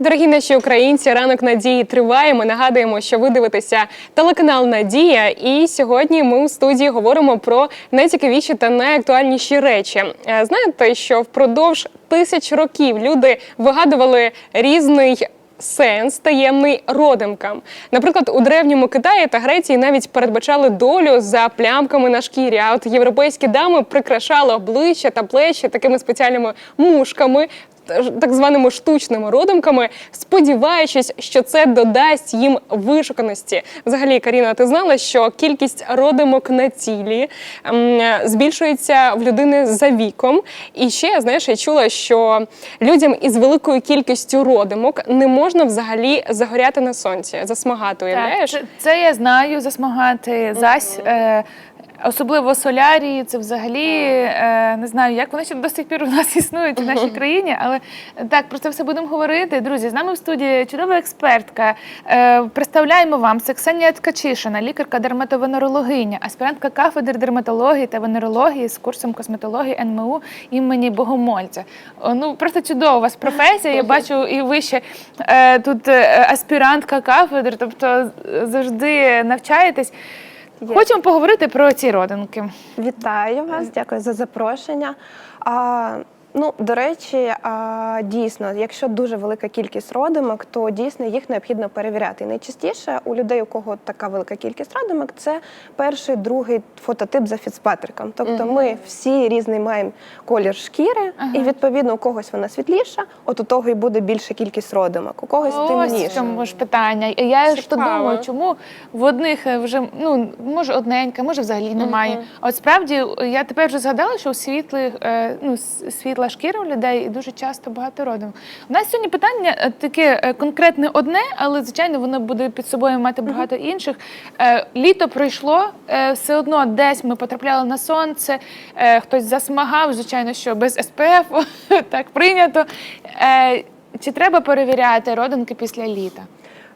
Дорогі наші українці, ранок надії триває. Ми нагадуємо, що ви дивитеся телеканал Надія. І сьогодні ми у студії говоримо про найцікавіші та найактуальніші речі. Е, Знаєте, що впродовж тисяч років люди вигадували різний. Сенс таємний родимкам. Наприклад, у древньому Китаї та Греції навіть передбачали долю за плямками на шкірі. А от європейські дами прикрашали обличчя та плечі такими спеціальними мушками, так званими штучними родимками, сподіваючись, що це додасть їм вишуканості. Взагалі, Каріна, ти знала, що кількість родимок на тілі ем, збільшується в людини за віком. І ще знаєш, я чула, що людям із великою кількістю родимок не можна взагалі загоряти на сонці, засмагати. Уявляєш? Так, це, це я знаю, засмагати зась. Е, Особливо солярії, це взагалі е, не знаю, як вони ще до сих пір у нас існують в нашій країні. Але так про це все будемо говорити. Друзі, з нами в студії чудова експертка. Е, представляємо вам це Ксенія Ткачишина, лікарка дерматовенерологиня, аспірантка кафедри дерматології та венерології з курсом косметології НМУ імені Богомольця. Ну просто чудова у вас професія. Я бачу, і ви ще е, тут е, аспірантка кафедри, тобто завжди навчаєтесь. Хочемо поговорити про ці родинки. Вітаю вас, дякую за запрошення. А, ну, до речі, а, дійсно, якщо дуже велика кількість родимок, то дійсно їх необхідно перевіряти. І найчастіше у людей, у кого така велика кількість родимок, це перший, другий фототип за Фіцпатриком. Тобто ми всі різний маємо колір шкіри, і відповідно у когось вона світліша, от у того і буде більша кількість родимок, у когось Ось в темніша. чому ж питання. Я ж то думаю, чому в одних е, вже ну може одненька, може взагалі немає. А от справді я тепер вже згадала, що у світлих е, ну с- світла шкіра у людей дуже часто багато родом. У нас сьогодні питання е, таке е, конкретне одне, але звичайно воно буде під собою мати багато інших. Е, Літо пройшло, все одно десь ми потрапляли на сонце, хтось засмагав, звичайно, що без СПФ, так прийнято. Чи треба перевіряти родинки після літа?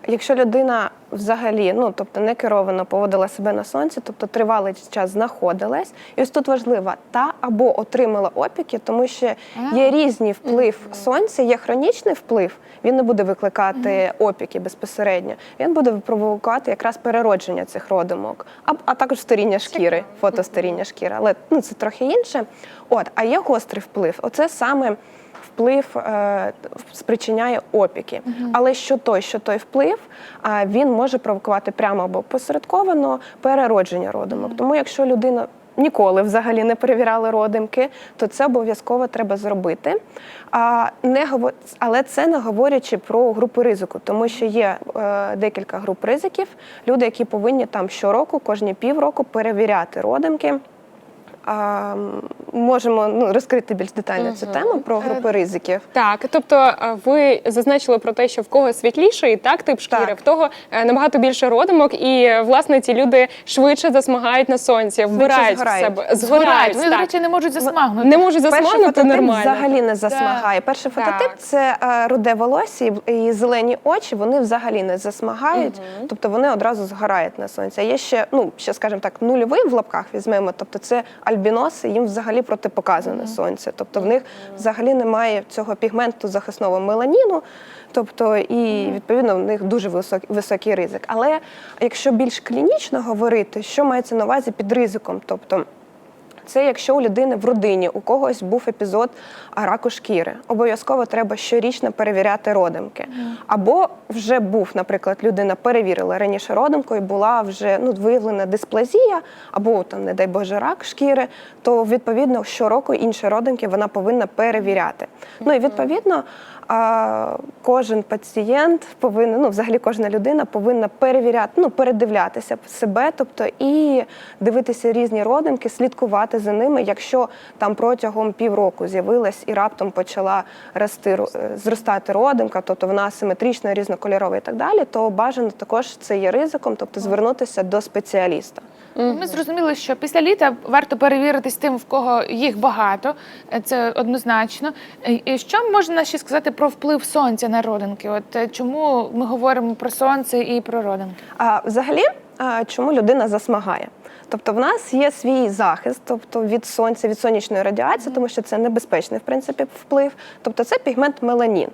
Якщо людина взагалі, ну тобто не керовано поводила себе на сонці, тобто тривалий час знаходилась, і ось тут важливо та або отримала опіки, тому що є різний вплив сонця, є хронічний вплив. Він не буде викликати опіки безпосередньо. Він буде провокувати якраз переродження цих родимок, а, а також старіння шкіри, фотостаріння шкіри. Але ну це трохи інше. От, а є гострий вплив. Оце саме вплив е, спричиняє опіки. Але що той, що той вплив, він може провокувати прямо або посередковано переродження родимок. Тому якщо людина ніколи взагалі не перевіряли родимки, то це обов'язково треба зробити. А, не Але це не говорячи про групи ризику, тому що є е, декілька груп ризиків. Люди, які повинні там щороку, кожні півроку перевіряти родимки. А, можемо ну, розкрити більш детально цю тему про групи ризиків. Так, тобто е, ви зазначили про те, що в кого світліший так тип шкіри, Так. в того е, набагато більше родимок, і е, власне ці люди швидше засмагають на сонці, вбирають в згорають. себе, згорають. Вони, до речі, не можуть засмагнути. Не можуть Перший засмагнути фототип нормально. взагалі не засмагає. Перший Так. фототип це е, руде волосся і, зелені очі. Вони взагалі не засмагають, тобто вони одразу згорають на сонці. А є ще, ну ще скажімо так, нульовий в лапках візьмемо. Тобто це альбіноси, їм взагалі протипоказане сонце. Тобто в них взагалі немає цього пігменту захисного меланіну. Тобто, і відповідно в них дуже високий, високий ризик. Але якщо більш клінічно говорити, що мається на увазі під ризиком, тобто це якщо у людини в родині у когось був епізод раку шкіри, обов'язково треба щорічно перевіряти родимки. Або вже був, наприклад, людина перевірила раніше родимку і була вже ну, виявлена дисплазія, або там, не дай Боже, рак шкіри, то відповідно щороку інші родимки вона повинна перевіряти. Ну і відповідно. Кожен пацієнт повинен, ну взагалі кожна людина повинна перевіряти, ну передивлятися себе, тобто і дивитися різні родинки, слідкувати за ними. Якщо там протягом півроку з'явилась і раптом почала рости е, зростати родинка, тобто вона асиметрична, різнокольорова і так далі, то бажано також це є ризиком, тобто звернутися до спеціаліста. Ми зрозуміли, що після літа варто перевіритись тим, в кого їх багато. Це однозначно. І що можна ще сказати про вплив сонця на родинки? От е, чому ми говоримо про сонце і про родинки? А взагалі, чому людина засмагає? Тобто в нас є свій захист, тобто від сонця, від сонячної радіації, тому що це небезпечний в принципі вплив. Тобто це пігмент меланін.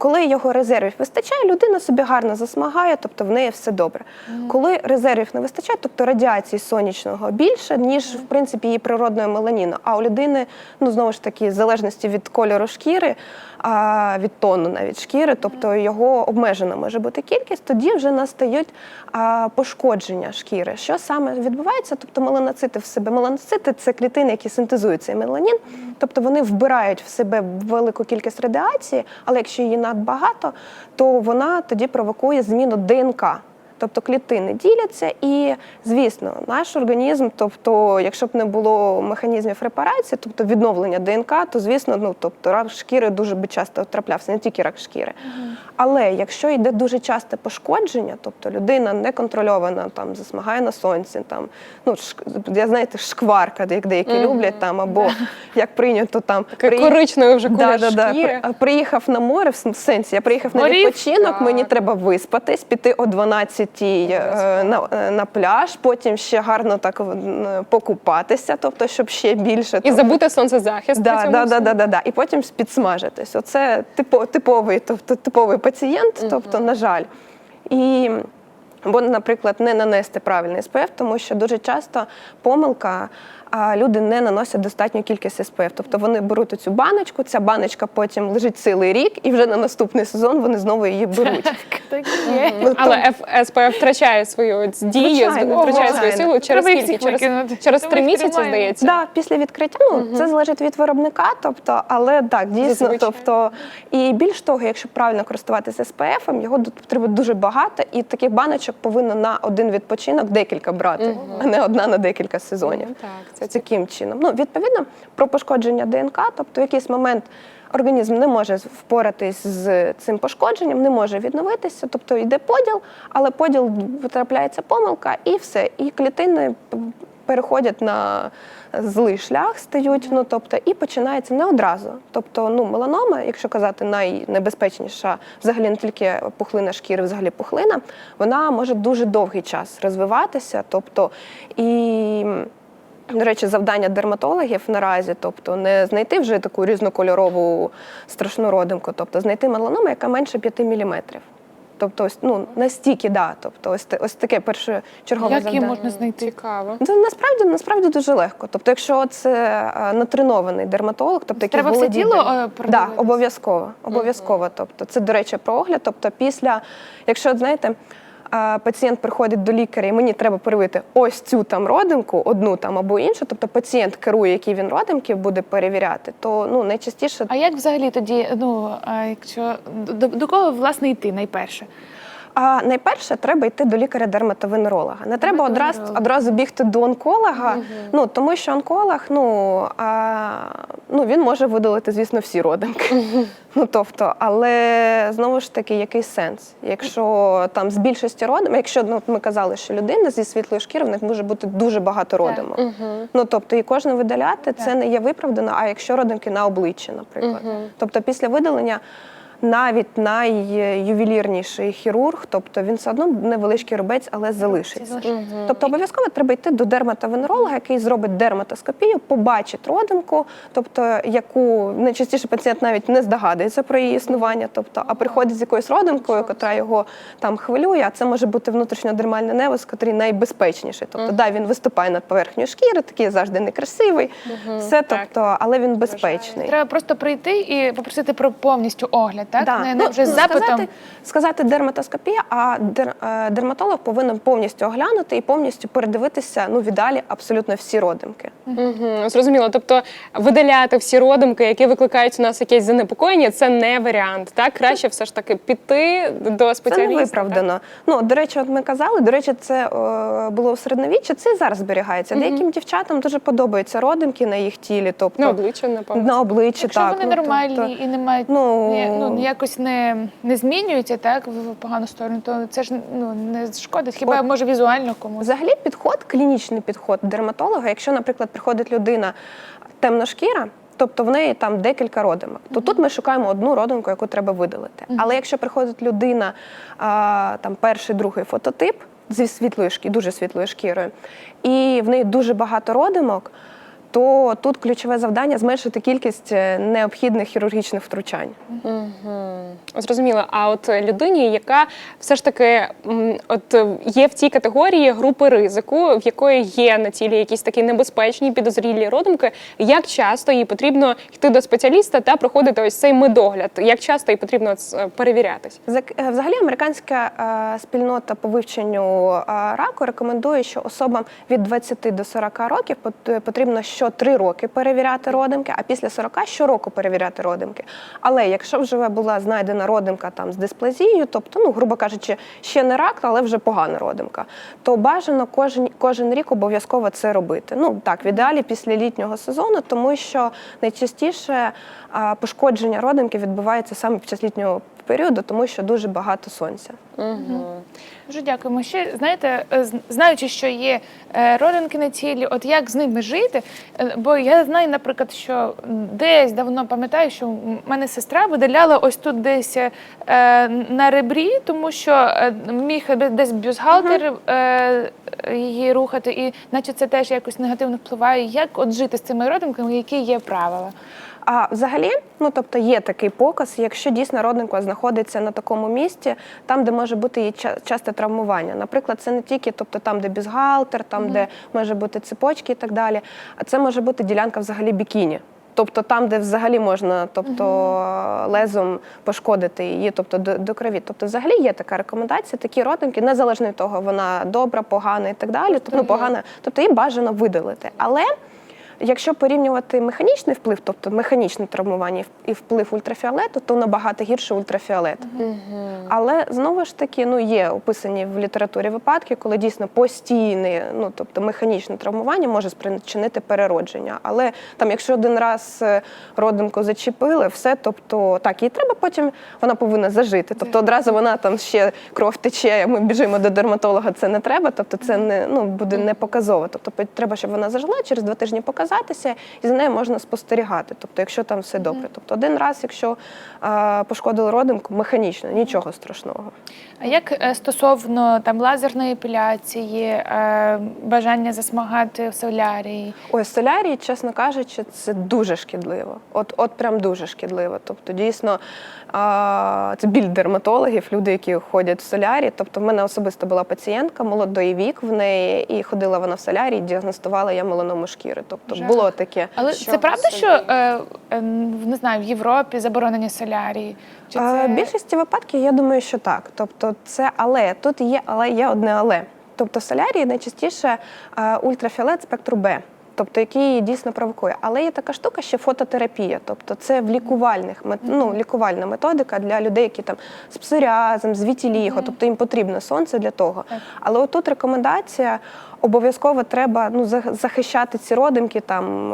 Коли його резервів вистачає, людина собі гарно засмагає, тобто в неї все добре. Коли резервів не вистачає, тобто радіації сонячного більше, ніж в принципі її природної меланіну. А у людини, ну знову ж таки, в залежності від кольору шкіри, а, від тону навіть шкіри, тобто його обмежена може бути кількість, тоді вже настають а, пошкодження шкіри. Що саме відбувається? Тобто меланоцити в себе меланоцити це клітини, які синтезують цей меланін, тобто вони вбирають в себе велику кількість радіації, але якщо її надбагато, то вона тоді провокує зміну ДНК. Тобто клітини діляться, і звісно, наш організм, тобто, якщо б не було механізмів репарації, тобто відновлення ДНК, то звісно, ну тобто рак шкіри дуже би часто траплявся, не тільки рак шкіри. Але якщо йде дуже часте пошкодження, тобто людина неконтрольована, там засмагає на сонці, там ну я знаєте, шкварка, як деякі люблять там, або як прийнято там приї- коричневий вже Да, да, да. шкіри. При- Приїхав на море, в сенсі, я приїхав на відпочинок, мені треба виспатись, піти о 12 е, на, на пляж, потім ще гарно так покупатися, тобто, щоб ще більше І забути сонцезахист. Да, да, да, да, да, да. І потім підсмажитись. Оце типо, типовий, тобто типовий пацієнт, тобто, на жаль. І Або, наприклад, не нанести правильний СПФ, тому що дуже часто помилка, люди не наносять достатню кількість СПФ. Тобто вони беруть цю баночку, ця баночка потім лежить цілий рік, і вже на наступний сезон вони знову її беруть. Так є. Ну, Але то- Ф- СПФ втрачає свою дію, Звичайно, втрачає свою звичайно. силу через Треба їх скільки? всіх Через, викинути. через Тому три їх місяці, тримаємо. здається. Да, після відкриття, ну це залежить від виробника, тобто, але так, дійсно, Зазвичай. тобто, і більш того, якщо правильно користуватися СПФ, його д- треба дуже багато, і таких баночок повинно на один відпочинок декілька брати, а не одна на декілька сезонів. Ну, так, це Це таким чином. Ну, відповідно, про пошкодження ДНК, тобто в якийсь момент організм не може впоратись з цим пошкодженням, не може відновитися, тобто йде поділ, але поділ потрапляється помилка і все. І клітини переходять на злий шлях, стають, ну тобто, і починається не одразу. Тобто, ну, меланома, якщо казати, найнебезпечніша, взагалі не тільки пухлина шкіри, взагалі пухлина, вона може дуже довгий час розвиватися. Тобто, і до речі, завдання дерматологів наразі, тобто не знайти вже таку різнокольорову страшну родимку, тобто знайти меланому, яка менше 5 мм. Тобто, ось ну настільки, да. Тобто, ось ось таке першочергове Як її завдання. можна знайти? Цікаво. Це насправді насправді дуже легко. Тобто, якщо це е, натренований дерматолог, тобто який Треба все володіє тіло, е, да, продивитися? обов'язково. Обов'язково. Тобто, це, до речі, про огляд. Тобто, після, якщо от, знаєте. Пацієнт приходить до лікаря, і мені треба перевити ось цю там родинку, одну там або іншу. Тобто пацієнт керує, які він родинки буде перевіряти, то ну найчастіше А як взагалі тоді, ну якщо до, до кого власне йти найперше? А найперше треба йти до лікаря-дерматовенеролога. Не треба одразу, одразу бігти до онколога. Ну тому що онколог, ну, а, ну він може видалити, звісно, всі родинки. Ну тобто, але знову ж таки, який сенс? Якщо там з більшості родим, якщо ну, ми казали, що людина зі світлої шкіри, в них може бути дуже багато родимок. Ну тобто, і кожне видаляти це не є виправдано. А якщо родинки на обличчі, наприклад, тобто після видалення. Навіть найювелірніший хірург, тобто він все одно невеличкий рубець, але залишиться. Тобто обов'язково треба йти до дерматовенеролога, який зробить дерматоскопію, побачить родимку, тобто яку найчастіше пацієнт навіть не здогадується про її існування, тобто, а приходить з якоюсь родимкою, яка його там хвилює. А це може бути внутрішньодермальний невус, який найбезпечніший. Тобто, да, він виступає над поверхнею шкіри, такий завжди некрасивий, все, тобто, але він безпечний. Треба просто прийти і попросити про повністю огляд, так? Да. Не, не Ну, вже з ну, запитом. Сказати, сказати дерматоскопія, а дер, е, дерматолог повинен повністю оглянути і повністю передивитися ну, в ідеалі абсолютно всі родимки. Угу, зрозуміло. Тобто видаляти всі родимки, які викликають у нас якесь занепокоєння, це не варіант. Так краще все ж таки піти до Це спеціаліста. не виправдано. Ну, до речі, от ми казали, до речі, це е, було у середньовіччі, це і зараз зберігається. Деяким дівчатам дуже подобаються родимки на їх тілі, тобто На обличчя, напевно. на обличчі. Якщо так, вони ну, нормальні тобто- і не мають ну, ні- ну, якось не, не змінюються так в погану сторону, то це ж ну не шкодить. Хіба От. може візуально комусь? Взагалі підход, клінічний підход дерматолога, якщо, наприклад, приходить людина темношкіра, тобто в неї там декілька родимок, то тут ми шукаємо одну родинку, яку треба видалити. Але якщо приходить людина, а, там перший, другий фототип зі світлою шкірою, дуже світлою шкірою, і в неї дуже багато родимок. То тут ключове завдання зменшити кількість е, необхідних хірургічних втручань. Зрозуміло. А от людині, яка все ж таки от е, є в цій категорії групи ризику, в якої є на тілі якісь такі небезпечні підозрілі родимки, як часто їй потрібно йти до спеціаліста та проходити ось цей медогляд? Як часто їй потрібно перевірятись? Зак- е, Взагалі, американська е, спільнота по вивченню е, раку рекомендує, що особам від 20 до 40 років пот- потрібно що 3 роки перевіряти родимки, а після 40 щороку перевіряти родимки. Але якщо вже була знайдена родимка там з дисплазією, тобто, ну грубо кажучи, ще не рак, але вже погана родимка, то бажано кожен кожен рік обов'язково це робити. Ну так, в ідеалі після літнього сезону, тому що найчастіше пошкодження родимки відбувається саме під час літнього періоду, тому що дуже багато сонця. Дуже дякуємо. Ще знаєте, е, з- знаючи, що є е, родинки на тілі, от як з ними жити? Е, Бо я знаю, наприклад, що десь давно пам'ятаю, що в мене сестра видаляла ось тут десь е, на ребрі, тому що міг десь бюстгальтер е, її рухати, і наче це теж якось негативно впливає. Як от жити з цими родинками, які є правила? А взагалі, ну тобто є такий показ, якщо дійсно родинка знаходиться на такому місці, там, де може бути її часте травмування. Наприклад, це не тільки тобто, там, де бюстгальтер, там, де може бути цепочки і так далі, а це може бути ділянка взагалі бікіні. Тобто там, де взагалі можна тобто, лезом пошкодити її, тобто до, до крові. Тобто, взагалі є така рекомендація, такі родинки, незалежно від того, вона добра, погана і так далі. Тобто, ну, погана, тобто її бажано видалити. Але Якщо порівнювати механічний вплив, тобто механічне травмування і вплив ультрафіолету, то набагато гірше ультрафіолет. Але знову ж таки, ну є описані в літературі випадки, коли дійсно постійне, ну тобто механічне травмування може спричинити переродження. Але там, якщо один раз е, родинку зачепили, все, тобто так, їй треба потім, вона повинна зажити. Тобто одразу вона там ще кров тече, ми біжимо до дерматолога, це не треба. Тобто це не ну буде не показово. Тобто треба, щоб вона зажила, через два тижні показатися, і за нею можна спостерігати. Тобто, якщо там все добре. Тобто один раз, якщо е, пошкодили родинку, механічно, нічого страшного. А як е, стосовно там лазерної епіляції, е, бажання засмагати в солярії? Ой, солярій, чесно кажучи, це дуже шкідливо. От, от прям дуже шкідливо. Тобто, дійсно, а, це біль дерматологів, люди, які ходять в солярі. Тобто, в мене особисто була пацієнтка, молодої вік в неї, і ходила вона в солярі, діагностувала я меланому шкіри. Тобто Жах. було таке. Але Що це правда, собі? що е, е, не знаю, в Європі заборонені солярії? Чи це... Більшості випадків я думаю, що так. Тобто, це але тут є, але є одне але. Тобто, солярії найчастіше е, ультрафіолет спектру Б. Тобто, який дійсно провокує. Але є така штука ще фототерапія. Тобто це в лікувальних ну, лікувальна методика для людей, які там з псоріазом, з вітіліго, тобто їм потрібно сонце для того. Але отут рекомендація обов'язково треба ну, захищати ці родимки там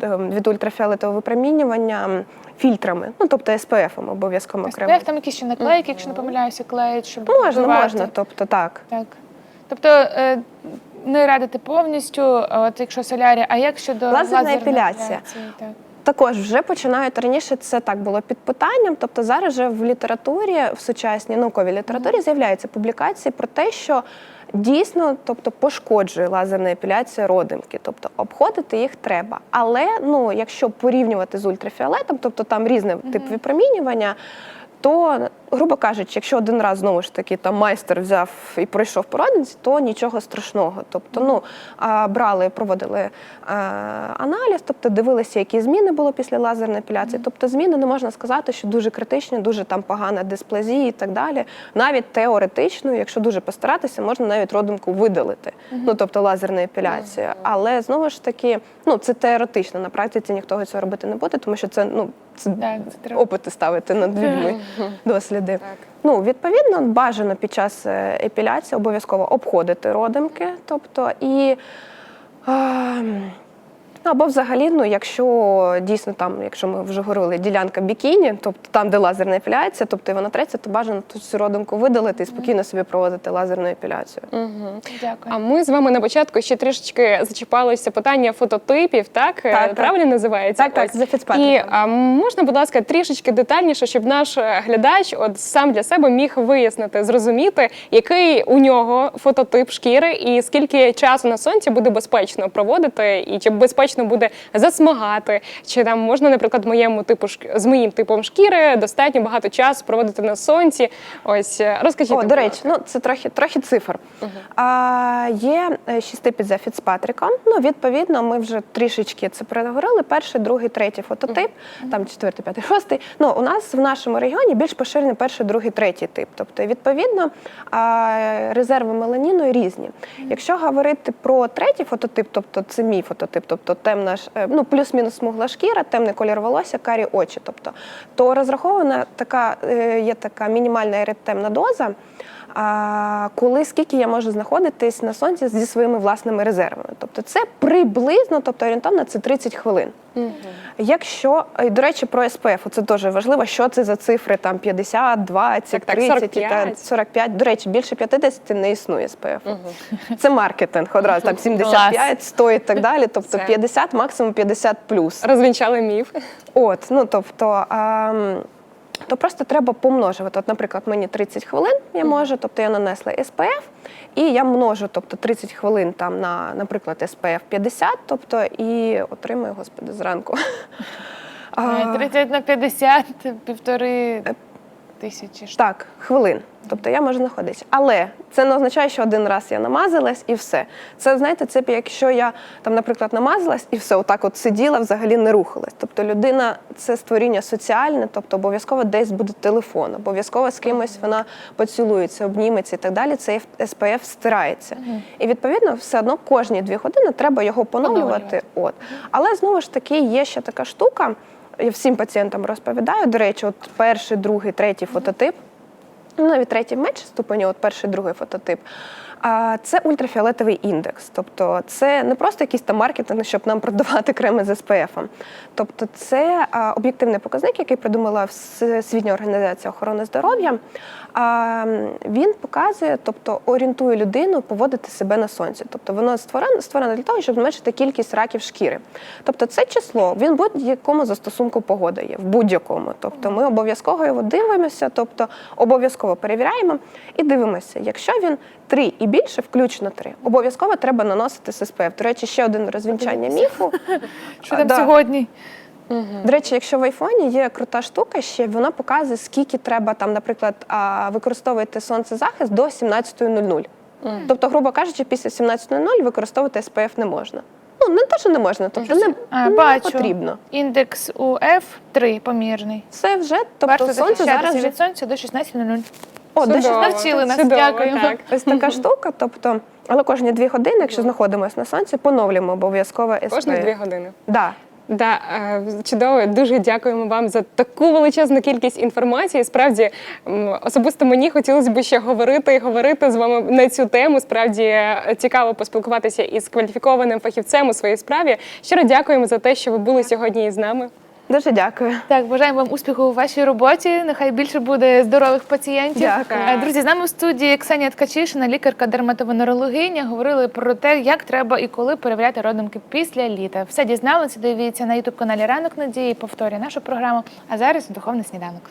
ем, від ультрафіолетового випромінювання фільтрами, ну тобто СПФ обов'язково окремо. SPF, там якісь ще наклейки, якщо не помиляюся, клеють, щоб Можна, вбивати. можна, тобто так. Так. Тобто е, не радити повністю, от якщо солярі, а як щодо Лазерна лазерної епіляція. Так. Також вже починають раніше це так було під питанням. Тобто зараз вже в літературі, в сучасній науковій літературі з'являються публікації про те, що дійсно, тобто, пошкоджує лазерна епіляція родимки, тобто обходити їх треба. Але ну, якщо порівнювати з ультрафіолетом, тобто там різний тип випромінювання. То, грубо кажучи, якщо один раз знову ж таки там майстер взяв і пройшов по то нічого страшного. Тобто, ну брали, проводили аналіз, тобто дивилися, які зміни було після лазерної епіляції. Тобто, зміни не можна сказати, що дуже критичні, дуже там погана дисплазія і так далі. Навіть теоретично, якщо дуже постаратися, можна навіть родинку видалити. Ну тобто лазерна епіляція. Але знову ж таки, ну це теоретично. На практиці ніхто цього робити не буде, тому що це ну це це опити ставити над людьми, досліди. Ну, відповідно, бажано під час е, епіляції обов'язково обходити родимки, тобто і. Е або взагалі, ну, якщо дійсно там, якщо ми вже говорили, ділянка бікіні, тобто там, де лазерна епіляція, тобто і вона треться, то бажано тут цю родинку видалити і спокійно собі проводити лазерну епіляцію. Дякую. А ми з вами на початку ще трішечки зачіпалися питання фототипів, так? Е, так. Правильно називається? Так, так, за Фіцпатриком. І а, можна, будь ласка, трішечки детальніше, щоб наш е, глядач от сам для себе міг вияснити, зрозуміти, який у нього фототип шкіри, і скільки часу на сонці буде безпечно проводити, і чи безпечно точно буде засмагати. Чи там можна, наприклад, моєму типу з моїм типом шкіри достатньо багато часу проводити на сонці. Ось е, розкажіть. О, до речі, ну це трохи трохи цифр. А, є е, шість типів за Фіцпатріком. Ну, відповідно, ми вже трішечки це переговорили. Перший, другий, третій фототип, там четвертий, п'ятий, шостий. Ну, у нас в нашому регіоні більш поширений перший, другий, третій тип. Тобто, відповідно, а, резерви меланіну різні. Якщо говорити про третій фототип, тобто це мій фототип, тобто темна е, ну плюс-мінус смугла шкіра, темний колір волосся, карі очі. Тобто, то розрахована така е, є така мінімальна еритемна доза. А, коли скільки я можу знаходитись на сонці зі своїми власними резервами. Тобто це приблизно, тобто орієнтовно це 30 хвилин. Якщо, і, до речі, про СПФ, це дуже важливо, що це за цифри там 50, 20, Так, так, 30 і 45. та 45. До речі, більше 50 не існує СПФ. Це маркетинг одразу, там 75, 100 і так далі. Тобто Це- 50, максимум 50 плюс. Розвінчали міф. От, ну тобто. ам, то просто треба помножувати. От, наприклад, мені 30 хвилин я можу, тобто я нанесла SPF, і я множу, тобто 30 хвилин там на, наприклад, SPF 50, тобто і отримую, господи, зранку. А, Е, 30 на 50, півтори тисячі штук. Так, хвилин. Тобто я можу знаходитися. Але це не означає, що один раз я намазалась і все. Це знаєте, це якщо я там, наприклад, намазалась і все, отак от сиділа, взагалі не рухалась. Тобто людина це створіння соціальне, тобто обов'язково десь буде телефон, обов'язково з кимось вона поцілується, обніметься і так далі. Цей СПФ стирається. І відповідно, все одно кожні дві години треба його поновлювати. От. Але знову ж таки є ще така штука. Я всім пацієнтам розповідаю. До речі, от перший, другий, третій фототип. Ну, навіть третій менше ступені, от перший, другий фототип. А це ультрафіолетовий індекс. Тобто це не просто якийсь там маркетинг, щоб нам продавати креми з СПФ. Тобто це об'єктивний показник, який придумала Всесвітня організація охорони здоров'я. Він показує, тобто орієнтує людину поводити себе на сонці. Тобто воно створено, створено для того, щоб зменшити кількість раків шкіри. Тобто це число він будь-якому застосунку погоди є, в будь-якому. Тобто ми обов'язково його дивимося, тобто обов'язково перевіряємо і дивимося. Якщо він 3 і більше, включно 3, обов'язково треба наносити SPF. До речі, ще один розвінчання міфу. Що там да. Сьогодні? До речі, якщо в айфоні є крута штука, ще вона показує, скільки треба там, наприклад, використовувати сонцезахист до 17.00. Тобто, грубо кажучи, після 17.00 використовувати SPF не можна. Ну, не те, що не можна, тобто не, А, не бачу. потрібно. Індекс УФ 3 помірний. Це вже, тобто Варто сонце зараз вже від сонця до 16.00. О, до Чудово. 16 навчили нас, Чудово, дякую. Так. Ось така штука. Тобто, але кожні дві години, якщо знаходимося на сонці, поновлюємо обов'язково SPF. Кожні дві години. Да. Да, е, чудово, дуже дякуємо вам за таку величезну кількість інформації. Справді, особисто мені хотілося б ще говорити і говорити з вами на цю тему. Справді е, цікаво поспілкуватися із кваліфікованим фахівцем у своїй справі. Щиро дякуємо за те, що ви були сьогодні із нами. Дуже дякую. Так, бажаємо вам успіху у вашій роботі. Нехай більше буде здорових пацієнтів. Дякую. Е, Друзі, з нами в студії Ксенія Ткачишина, лікарка дерматовенерологиня. Говорили про те, як треба і коли перевіряти родинки після літа. Все дізналися. Дивіться на ютуб каналі Ранок Надії. Повторює нашу програму. А зараз духовний сніданок.